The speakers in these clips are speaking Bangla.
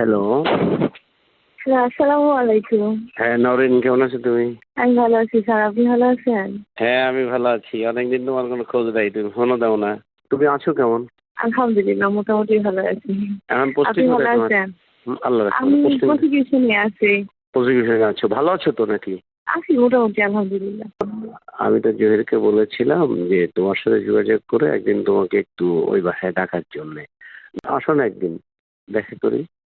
হ্যালো হ্যাঁ আসসালামু আলাইকুম। হ্যাঁ নরেন কেমন আছো তুমি? আমি ভালো আছি স্যার আপনি ভালো আছেন? হ্যাঁ আমি ভালো আছি। অনেকদিন তোমার কোনো খোঁজ নাই তুমি ফোনও দাও না। তুমি আছো কেমন? আলহামদুলিল্লাহ মোটামুটি ভালো আছি। এখন পোস্টিং ভালো আছেন? আল্লাহ আমি প্রসিকিউশনে আছি। প্রসিকিউশনে আছো। ভালো আছো তো নাকি? আছি মোটামুটি আলহামদুলিল্লাহ। আমি তো জহিরকে বলেছিলাম যে তোমার সাথে যোগাযোগ করে একদিন তোমাকে একটু ওই বাসায় ডাকার জন্য। আসো না একদিন দেখা করি।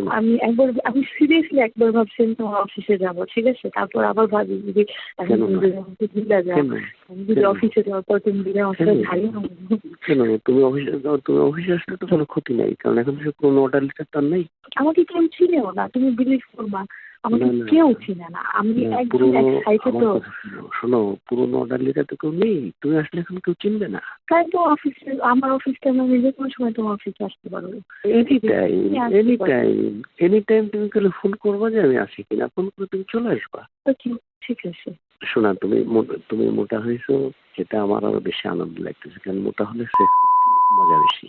আমি একবার আমি সিরিয়াসলি একবার ভাবছিলাম তোমার অফিসে যাব ঠিক আছে? তারপর আবার ভাবি যদি এখন দিলা যায় আমি যদি? অফিসে যাওয়ার পর তুমি সাথে কেন? ভালো কেন? তুমি অফিসে যাও তুমি অফিসে আসলে তো কোনো ক্ষতি নাই কারণ এখন তো কোনো অর্ডার লেটার তার নেই। আমাকে কেউ চিনেও না তুমি বিলিভ করবা। আমাকে। কেউ চিনে না। আমি একদম পুরোনো এক্সাইটেড তো শোনো, পুরোনো অর্ডার তো কেউ নেই। তুমি আসলে এখন কেউ চিনবে না। তাই তো অফিসে আমার অফিসটা আমি যে কোনো সময় তোমার অফিসে আসতে পারব এনি টাইম তুমি এনি টাইম এনি টাইম তুমি তাহলে ফোন করবা যে আমি আসি কিনা ফোন করে তুমি চলে আসবা। ঠিক আছে। শোনা তুমি তুমি মোটা হয়েছো এটা আমার আরও বেশি আনন্দ লাগতেছে কারণ মোটা হলে সেক্স মজা বেশি।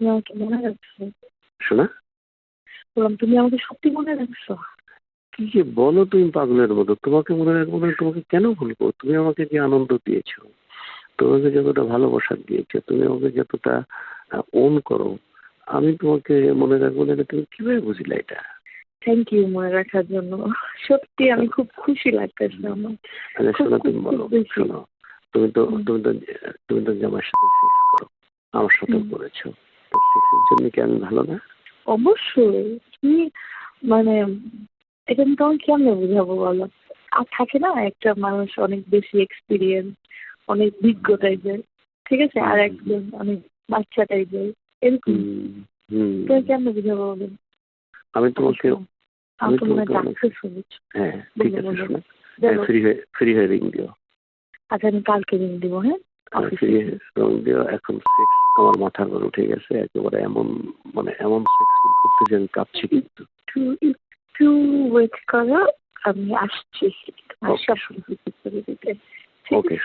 তুমি আমাকে মনে রাখছো? শোনা? বললাম তুমি আমাকে সত্যি মনে রাখছো? কি যে বলো তুমি পাগলের মতো? তোমাকে মনে রাখব না তোমাকে কেন ভুলবো? তুমি আমাকে যে আনন্দ দিয়েছ তোমাকে যতটা ভালোবাসা দিয়েছ তুমি আমাকে যতটা ওন করো আমি তোমাকে মনে রাখব না তুমি কীভাবে বুঝলে এটা? থ্যাংক ইউ মনে রাখার জন্য। সত্যি আমি খুব খুশি লাগতেছে আমার। আচ্ছা শোনো তুমি বলো শোনো তুমি তো তুমি তো তুমি তো জামার সাথে সেক্স করো আমার সাথে। করেছ। সেক্সের জন্য কি আমি ভালো না? অবশ্যই। তুমি মানে এটা আমি তোমাকে কেমনে বুঝাবো বলো? আর থাকে না একটা মানুষ অনেক বেশি এক্সপিরিয়েন্স অনেক বিজ্ঞ টাইপের ঠিক আছে? আর একজন অনেক বাচ্চা টাইপের এরকম। তুমি কেমনে বুঝাবো বলো? আমি তোমাকে আমি হয় তোমাকে হ্যাঁ ঠিক আছে। ফ্রি হয়ে ফ্রি হয়ে রিং দিও। আচ্ছা আমি কালকে রিং দিব হ্যাঁ? ফ্রি রং এখন সেক্স আমার মাথার উপর উঠে গেছে একেবারে এমন মানে এমন সেক্স করতে যে আমি কাঁপছি কিন্তু। একটু একটু ওয়েট করো আমি আসছি। ওকে